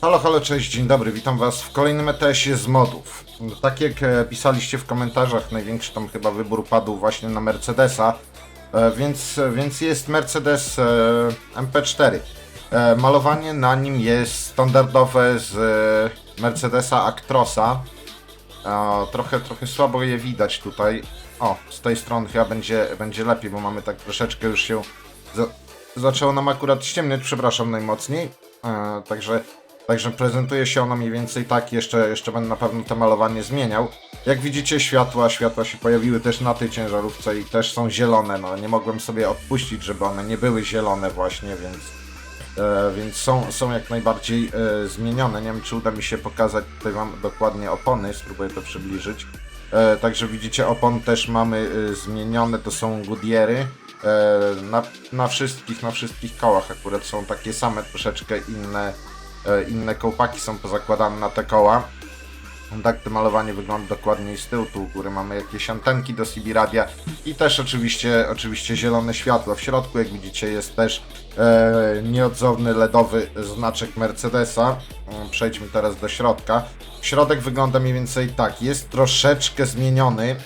Halo, halo, cześć, dzień dobry, witam was w kolejnym ETS-ie z modów. Tak jak e, pisaliście w komentarzach, największy tam chyba wybór padł właśnie na Mercedesa, e, więc, więc jest Mercedes e, MP4. E, Malowanie na nim jest standardowe z e, Mercedesa Actrosa. E, Trochę, trochę słabo je widać tutaj. O, z tej strony chyba będzie, będzie lepiej, bo mamy tak troszeczkę już się... Za, zaczęło nam akurat ściemniać, przepraszam najmocniej. E, Także Także prezentuje się ono mniej więcej tak, jeszcze, jeszcze będę na pewno to malowanie zmieniał. Jak widzicie światła, światła się pojawiły też na tej ciężarówce i też są zielone, no nie mogłem sobie odpuścić, żeby one nie były zielone właśnie, więc, e, więc są, są jak najbardziej e, zmienione. Nie wiem czy uda mi się pokazać tutaj wam dokładnie opony, spróbuję to przybliżyć. E, także widzicie opon też mamy e, zmienione, to są Goodyeary. E, na, na wszystkich, na wszystkich kołach akurat są takie same, troszeczkę inne inne kołpaki są pozakładane na te koła. Tak to malowanie wygląda dokładniej z tyłu, tu u góry mamy jakieś antenki do CB radia i też oczywiście, oczywiście zielone światło. W środku jak widzicie jest też e, nieodzowny LEDowy znaczek Mercedesa. Mm, Przejdźmy teraz do środka. Środek wygląda mniej więcej tak, jest troszeczkę zmieniony,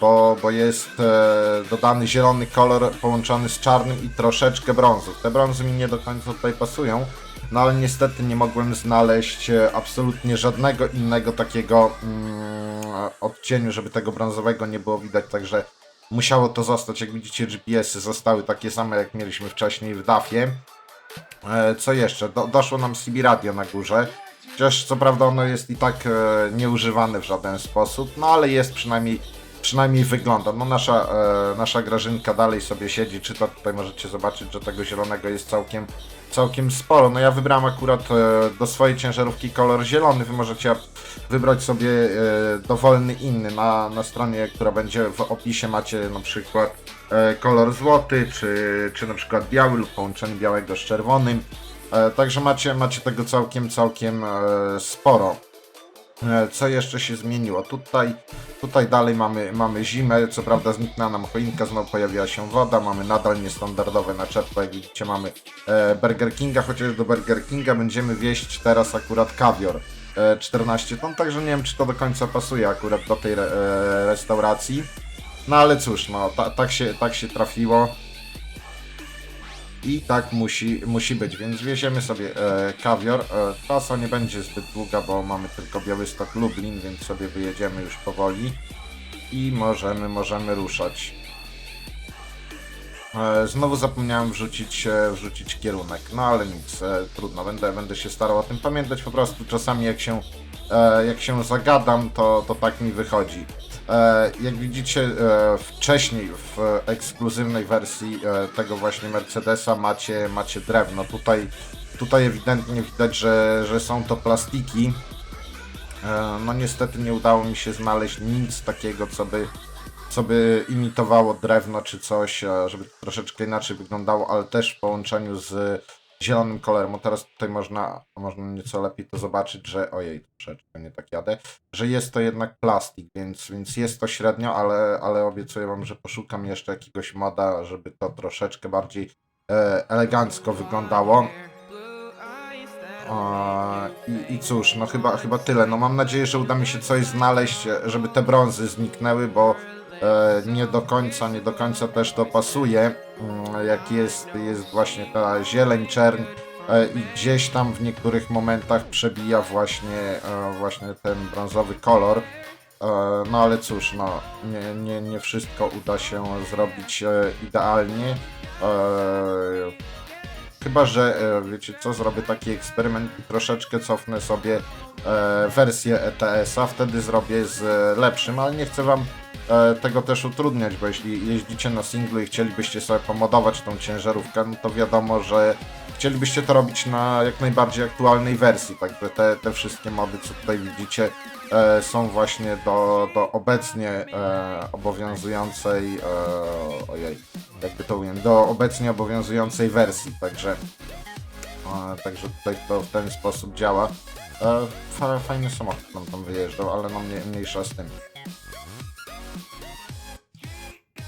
bo, bo jest e, dodany zielony kolor połączony z czarnym i troszeczkę brązów. Te brązy mi nie do końca tutaj pasują, no ale niestety nie mogłem znaleźć e, absolutnie żadnego innego takiego mm, odcieniu, żeby tego brązowego nie było widać, także musiało to zostać. Jak widzicie GPS-y zostały takie same jak mieliśmy wcześniej w DAF-ie. E, co jeszcze? Do, doszło nam CB radio na górze. Chociaż co prawda ono jest i tak e, nieużywane w żaden sposób, no ale jest przynajmniej przynajmniej wygląda. No nasza, e, nasza grażynka dalej sobie siedzi, czy to tutaj możecie zobaczyć, że tego zielonego jest całkiem, całkiem sporo. No ja wybrałem akurat e, do swojej ciężarówki kolor zielony, wy możecie wybrać sobie e, dowolny inny. Na, na stronie, która będzie w opisie macie na przykład e, kolor złoty, czy, czy na przykład biały lub połączenie białego z czerwonym. Także macie, macie tego całkiem, całkiem sporo. E, Co jeszcze się zmieniło? Tutaj, tutaj dalej mamy, mamy zimę, co prawda zniknęła nam choinka, znowu pojawiła się woda, mamy nadal niestandardowe naczepy, jak widzicie mamy e, Burger Kinga, chociaż do Burger Kinga będziemy wieść teraz akurat kawior e, 14 ton, także nie wiem czy to do końca pasuje akurat do tej re, e, restauracji. No ale cóż, no ta, tak, się, tak się trafiło. I tak musi, musi być, więc wieziemy sobie e, kawior. E, trasa nie będzie zbyt długa, bo mamy tylko Białystok Lublin, więc sobie wyjedziemy już powoli i możemy, możemy ruszać. E, znowu zapomniałem wrzucić, e, wrzucić kierunek, no ale nic, e, trudno, będę, będę się starał o tym pamiętać, po prostu czasami jak się, e, jak się zagadam, to, to tak mi wychodzi. E, Jak widzicie, e, wcześniej w ekskluzywnej wersji e, tego właśnie Mercedesa macie, macie drewno. Tutaj, tutaj ewidentnie widać, że, że są to plastiki. No niestety nie udało mi się znaleźć nic takiego, co by, co by imitowało drewno czy coś, żeby troszeczkę inaczej wyglądało, ale też w połączeniu z zielonym kolorem. Bo teraz tutaj można, można nieco lepiej to zobaczyć, że ojej, troszeczkę nie tak jadę, że jest to jednak plastik, więc, więc jest to średnio, ale, ale obiecuję wam, że poszukam jeszcze jakiegoś moda, żeby to troszeczkę bardziej e, elegancko wyglądało. I, I cóż, no chyba, chyba tyle. No mam nadzieję, że uda mi się coś znaleźć, żeby te brązy zniknęły, bo nie do końca, nie do końca też to pasuje. Mm, Jak jest, jest właśnie ta zieleń, czerń e, i gdzieś tam w niektórych momentach przebija właśnie, e, właśnie ten brązowy kolor. E, No ale cóż, no nie, nie, nie wszystko uda się zrobić e, idealnie. E, Chyba, że e, wiecie co, zrobię taki eksperyment i troszeczkę cofnę sobie e, wersję ETS-a, wtedy zrobię z e, lepszym, ale nie chcę wam e, tego też utrudniać, bo jeśli jeździcie na singlu i chcielibyście sobie pomodować tą ciężarówkę, no to wiadomo, że chcielibyście to robić na jak najbardziej aktualnej wersji, także te, te wszystkie mody, co tutaj widzicie, e, są właśnie do, do obecnie e, obowiązującej, e, ojej, jakby to ująć, do obecnie obowiązującej wersji, także, e, także tutaj to w ten sposób działa. E, fa, fajny samochód nam tam wyjeżdżał, ale no mnie, mniejsza z tym.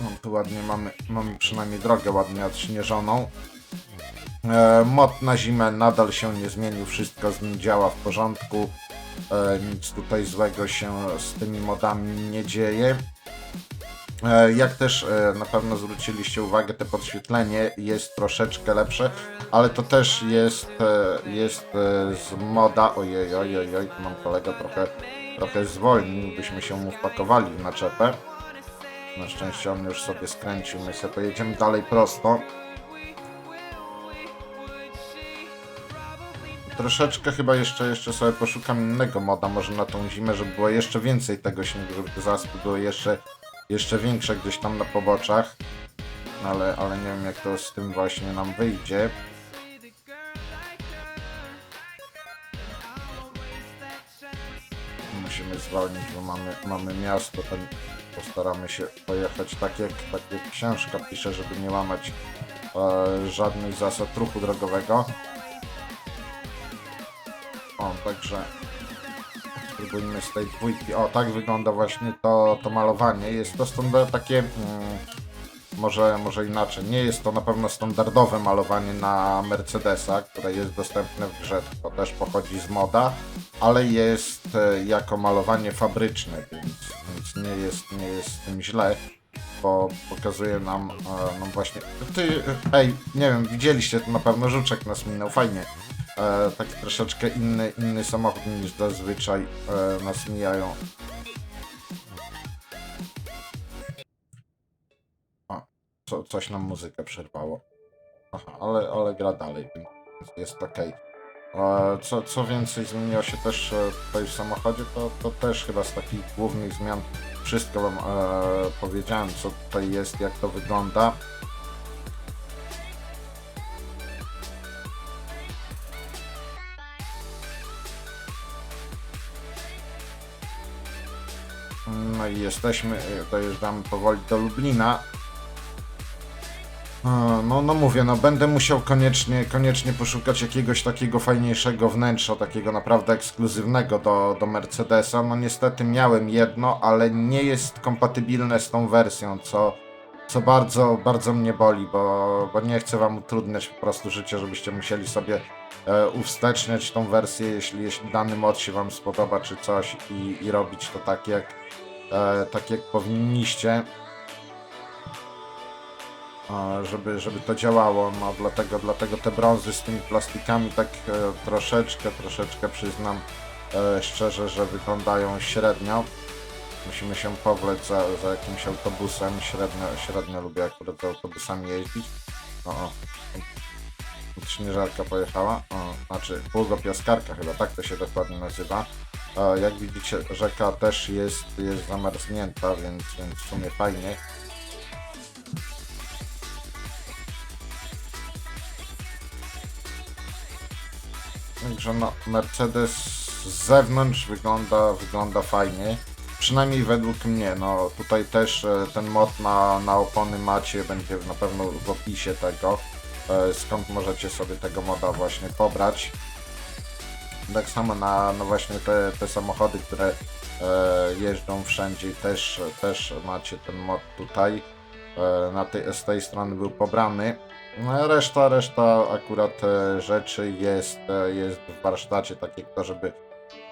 No, tu ładnie mamy, mamy przynajmniej drogę ładnie odśnieżoną. E, mod na zimę nadal się nie zmienił, wszystko z nim działa w porządku. E, nic tutaj złego się z tymi modami nie dzieje. E, Jak też e, na pewno zwróciliście uwagę, te podświetlenie jest troszeczkę lepsze, ale to też jest, e, jest z moda. Ojej, ojej, ojej, mam kolega trochę, trochę zwolnił, byśmy się mu wpakowali w naczepę. Na szczęście on już sobie skręcił, my sobie pojedziemy dalej prosto. Troszeczkę chyba jeszcze, jeszcze sobie poszukam innego moda, może na tą zimę, żeby było jeszcze więcej tego śniegu, żeby te zaspy były jeszcze, jeszcze większe gdzieś tam na poboczach. Ale, ale nie wiem jak to z tym właśnie nam wyjdzie. Musimy zwolnić, bo mamy, mamy miasto, ten postaramy się pojechać tak jak, tak jak książka pisze, żeby nie łamać e, żadnych zasad ruchu drogowego. O, także spróbujmy z tej dwójki. O, tak wygląda właśnie to, to malowanie. Jest to standard takie, mm, może, może inaczej. Nie jest to na pewno standardowe malowanie na Mercedesa, które jest dostępne w grze, to też pochodzi z moda, ale jest e, jako malowanie fabryczne, więc, więc nie, jest, nie jest z tym źle bo pokazuje nam, e, nam właśnie. Ty, ej, nie wiem, widzieliście to na pewno żuczek nas minął, fajnie. E, taki troszeczkę inny, inny samochód niż zazwyczaj e, nas mijają. O, co, coś nam muzykę przerwało. Aha, ale, ale gra dalej, więc jest ok. E, co, co więcej zmieniło się też tutaj w samochodzie, to, to też chyba z takich głównych zmian wszystko wam e, powiedziałem, co tutaj jest, jak to wygląda. No i jesteśmy, e, dojeżdżamy powoli do Lublina. No, no mówię, no będę musiał koniecznie, koniecznie poszukać jakiegoś takiego fajniejszego wnętrza, takiego naprawdę ekskluzywnego do, do Mercedesa. No niestety miałem jedno, ale nie jest kompatybilne z tą wersją, co, co bardzo, bardzo mnie boli, bo, bo nie chcę wam utrudniać po prostu życia, żebyście musieli sobie e, uwsteczniać tą wersję, jeśli, jeśli dany mod się wam spodoba czy coś i, i robić to tak jak, e, tak jak powinniście żeby, żeby to działało, no dlatego, dlatego te brązy z tymi plastikami tak e, troszeczkę, troszeczkę przyznam e, szczerze, że wyglądają średnio. Musimy się powlec za, za jakimś autobusem, średnio, średnio lubię akurat autobusami jeździć. O, o. Śnieżarka pojechała, o, znaczy pługopiaskarka chyba, tak to się dokładnie nazywa. E, jak widzicie, rzeka też jest, jest zamarznięta, więc, więc w sumie fajnie. Także no, Mercedes z zewnątrz wygląda, wygląda fajnie. Przynajmniej według mnie. No tutaj też e, ten mod na, na opony macie, będzie na pewno w opisie tego, e, skąd możecie sobie tego moda właśnie pobrać. Tak samo na, na właśnie te, te samochody, które e, jeżdżą wszędzie, też, też macie ten mod tutaj. Na tej, z tej strony był pobrany. No, reszta, reszta akurat e, rzeczy jest, e, jest w warsztacie, tak jak to, żeby,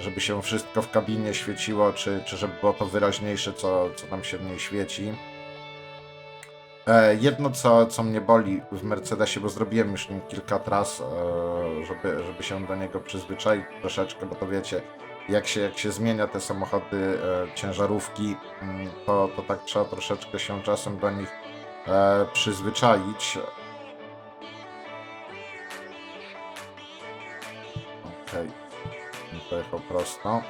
żeby się wszystko w kabinie świeciło, czy, czy żeby było to wyraźniejsze, co, co tam się w niej świeci. E, jedno, co, co mnie boli w Mercedesie, bo zrobiłem już nim kilka tras, żeby, żeby się do niego przyzwyczaić troszeczkę, bo to wiecie, jak się, jak się zmienia te samochody, ciężarówki, mm, to, to tak trzeba troszeczkę się czasem do nich przyzwyczaić. Okay. pojechał prosto.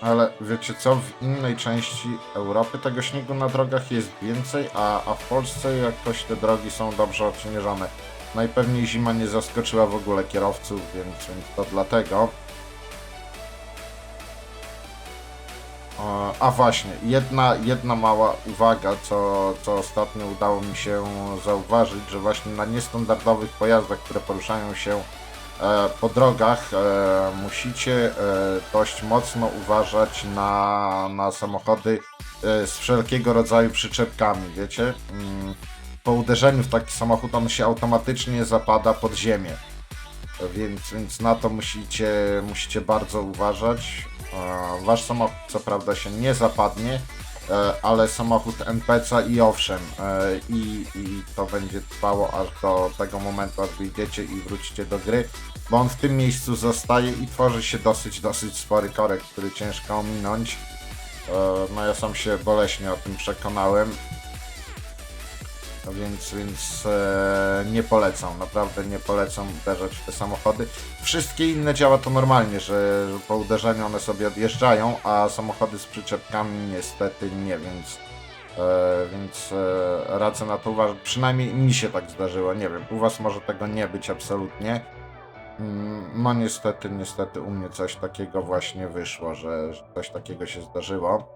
Ale wiecie co, w innej części Europy tego śniegu na drogach jest więcej, a, a w Polsce jakoś te drogi są dobrze odśnieżone. Najpewniej zima nie zaskoczyła w ogóle kierowców, więc to dlatego. A właśnie, jedna, jedna mała uwaga, co, co ostatnio udało mi się zauważyć, że właśnie na niestandardowych pojazdach, które poruszają się e, po drogach, e, musicie e, dość mocno uważać na, na samochody e, z wszelkiego rodzaju przyczepkami, wiecie? Mm, po uderzeniu w taki samochód on się automatycznie zapada pod ziemię. Więc, więc na to musicie, musicie bardzo uważać. Wasz samochód co prawda się nie zapadnie, e, ale samochód NPC i owszem, e, i, i to będzie trwało aż do tego momentu, aż wyjdziecie i wrócicie do gry, bo on w tym miejscu zostaje i tworzy się dosyć, dosyć spory korek, który ciężko ominąć. E, No ja sam się boleśnie o tym przekonałem. Więc, więc e, nie polecam, naprawdę nie polecam uderzać w te samochody. Wszystkie inne działa to normalnie, że, że po uderzeniu one sobie odjeżdżają, a samochody z przyczepkami niestety nie, więc, e, więc e, radzę na to uważać. Przynajmniej mi się tak zdarzyło, nie wiem, u Was może tego nie być absolutnie. Mm, No niestety, niestety u mnie coś takiego właśnie wyszło, że, że coś takiego się zdarzyło.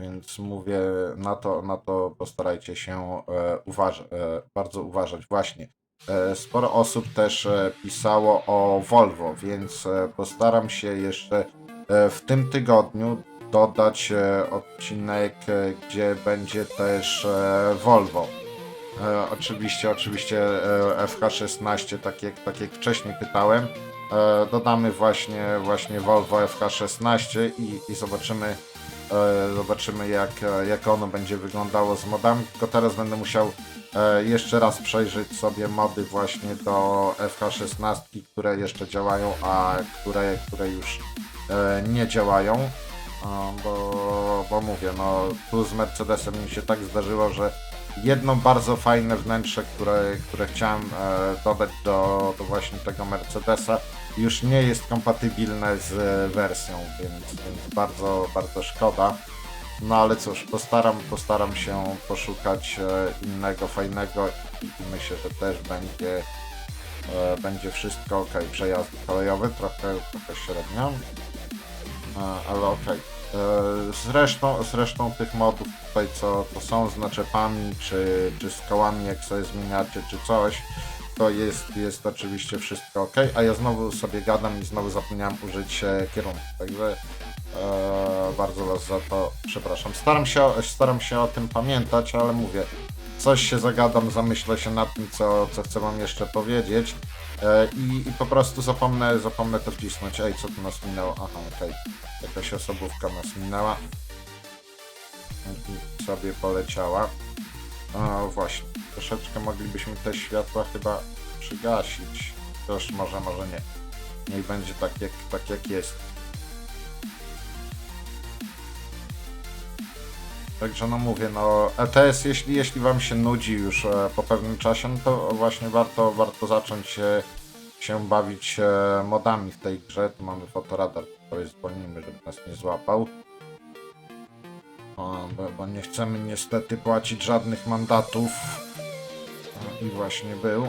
Więc mówię, na to, na to postarajcie się e, uważ- e, bardzo uważać. Właśnie. E, sporo osób też pisało o Volvo, więc postaram się jeszcze w tym tygodniu dodać odcinek, gdzie będzie też Volvo. Oczywiście, oczywiście e, FH16, tak jak, tak jak wcześniej pytałem. Dodamy właśnie, właśnie Volvo FH16 i, i zobaczymy, zobaczymy jak, e, jak ono będzie wyglądało z modami. Tylko teraz będę musiał e, jeszcze raz przejrzeć sobie mody właśnie do FH16, które jeszcze działają, a które, które już e, nie działają. E, Bo, bo mówię, no tu z Mercedesem mi się tak zdarzyło, że jedno bardzo fajne wnętrze, które, które chciałem e, dodać do, do właśnie tego Mercedesa, już nie jest kompatybilne z e, wersją, więc, więc bardzo, bardzo szkoda. No ale cóż, postaram, postaram się poszukać e, innego fajnego i myślę, że też będzie, będzie wszystko ok. Przejazdy kolejowe trochę, trochę średnio, ale E, Zresztą, zresztą tych modów tutaj, co to są z naczepami, czy, czy z kołami, jak sobie zmieniacie, czy coś, to jest, jest oczywiście wszystko ok. A ja znowu sobie gadam i znowu zapomniałem użyć e, kierunku, także e, bardzo Was za to przepraszam. Staram się, staram się o tym pamiętać, ale mówię, coś się zagadam, zamyślę się nad tym, co, co chcę Wam jeszcze powiedzieć. E, i, I po prostu zapomnę, zapomnę to wcisnąć. Ej, co tu nas minęło? Aha, okej. Jakaś osobówka nas minęła. I sobie poleciała. O, właśnie. Troszeczkę moglibyśmy te światła chyba przygasić. Też może, może nie. Niech będzie tak jak, tak jak jest. Także no mówię, no ETS jeśli, jeśli wam się nudzi już e, po pewnym czasie, no to właśnie warto, warto zacząć się, bawić e, modami w tej grze. Tu mamy fotoradar, który zwolnimy, żeby nas nie złapał. O, bo, bo nie chcemy niestety płacić żadnych mandatów. O, I właśnie był.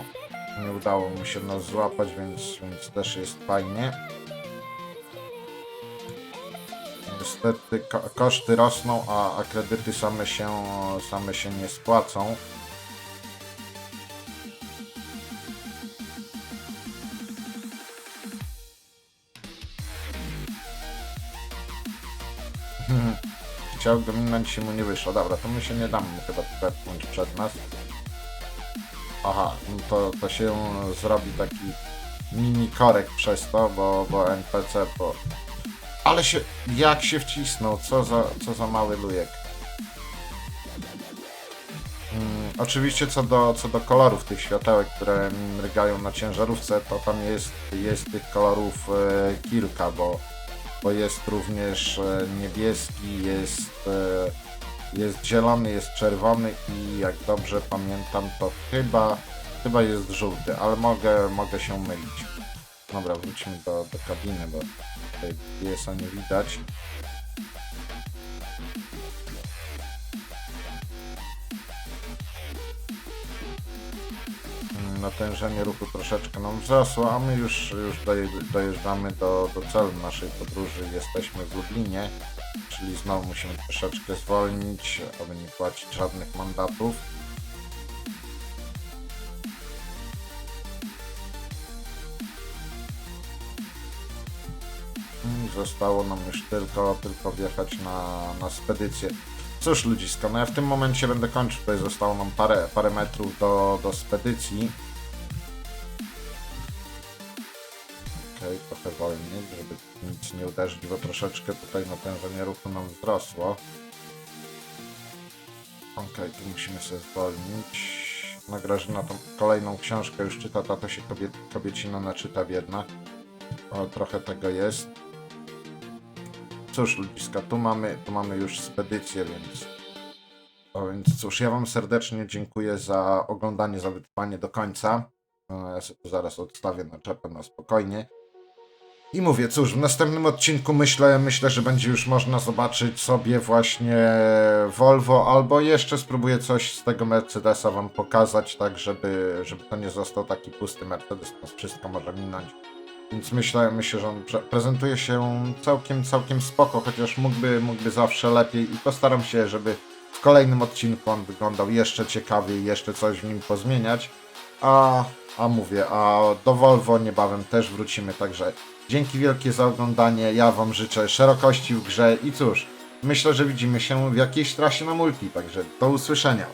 Nie udało mu się nas złapać, więc, więc też jest fajnie. Niestety ko- koszty rosną, a, a kredyty same się, same się nie spłacą. Hmm. Chciał go minąć i mu nie wyszło. Dobra, to my się nie damy chyba wepchnąć przed nas. Aha, no to, to się zrobi taki mini korek przez to, bo, bo NPC, bo... Ale się, jak się wcisnął, co za, co za mały lujek. Mm, oczywiście co do, co do kolorów tych światełek, które mrygają na ciężarówce, to tam jest, jest tych kolorów e, kilka, bo, bo jest również e, niebieski, jest, e, jest zielony, jest czerwony i jak dobrze pamiętam, to chyba, chyba jest żółty, ale mogę, mogę się mylić. Dobra, wróćmy do, do kabiny, bo tutaj piesa nie widać. Natężenie ruchu troszeczkę nam wzrosło, a my już, już doje- dojeżdżamy do, do celu naszej podróży. Jesteśmy w Lublinie, czyli znowu musimy troszeczkę zwolnić, aby nie płacić żadnych mandatów. Zostało nam już tylko, tylko wjechać na, na spedycję. Cóż ludzisko, no ja w tym momencie będę kończył, tutaj zostało nam parę, parę metrów do, do spedycji. Okej, trochę wolniej, żeby nic nie uderzyć, bo troszeczkę tutaj natężenie ruchu nam wzrosło. Okej, tu musimy sobie zwolnić. No Grażyna tą kolejną książkę już czyta, ta to się kobiet, kobiecina naczyta biedna. O, trochę tego jest. Cóż ludziska, tu mamy, tu mamy już spedycję, więc... O, więc cóż, ja wam serdecznie dziękuję za oglądanie, za wytrwanie do końca. No, Ja sobie tu zaraz odstawię na czepę na spokojnie. I mówię, cóż, w następnym odcinku myślę, myślę, że będzie już można zobaczyć sobie właśnie Volvo, albo jeszcze spróbuję coś z tego Mercedesa wam pokazać, tak żeby, żeby to nie został taki pusty Mercedes, nas wszystko może minąć. Więc myślę, myślę, że on prezentuje się całkiem, całkiem spoko, chociaż mógłby, mógłby zawsze lepiej i postaram się, żeby w kolejnym odcinku on wyglądał jeszcze ciekawiej, jeszcze coś w nim pozmieniać. A, a mówię, a do Volvo niebawem też wrócimy, także dzięki wielkie za oglądanie, ja wam życzę szerokości w grze i cóż, myślę, że widzimy się w jakiejś trasie na multi, także do usłyszenia.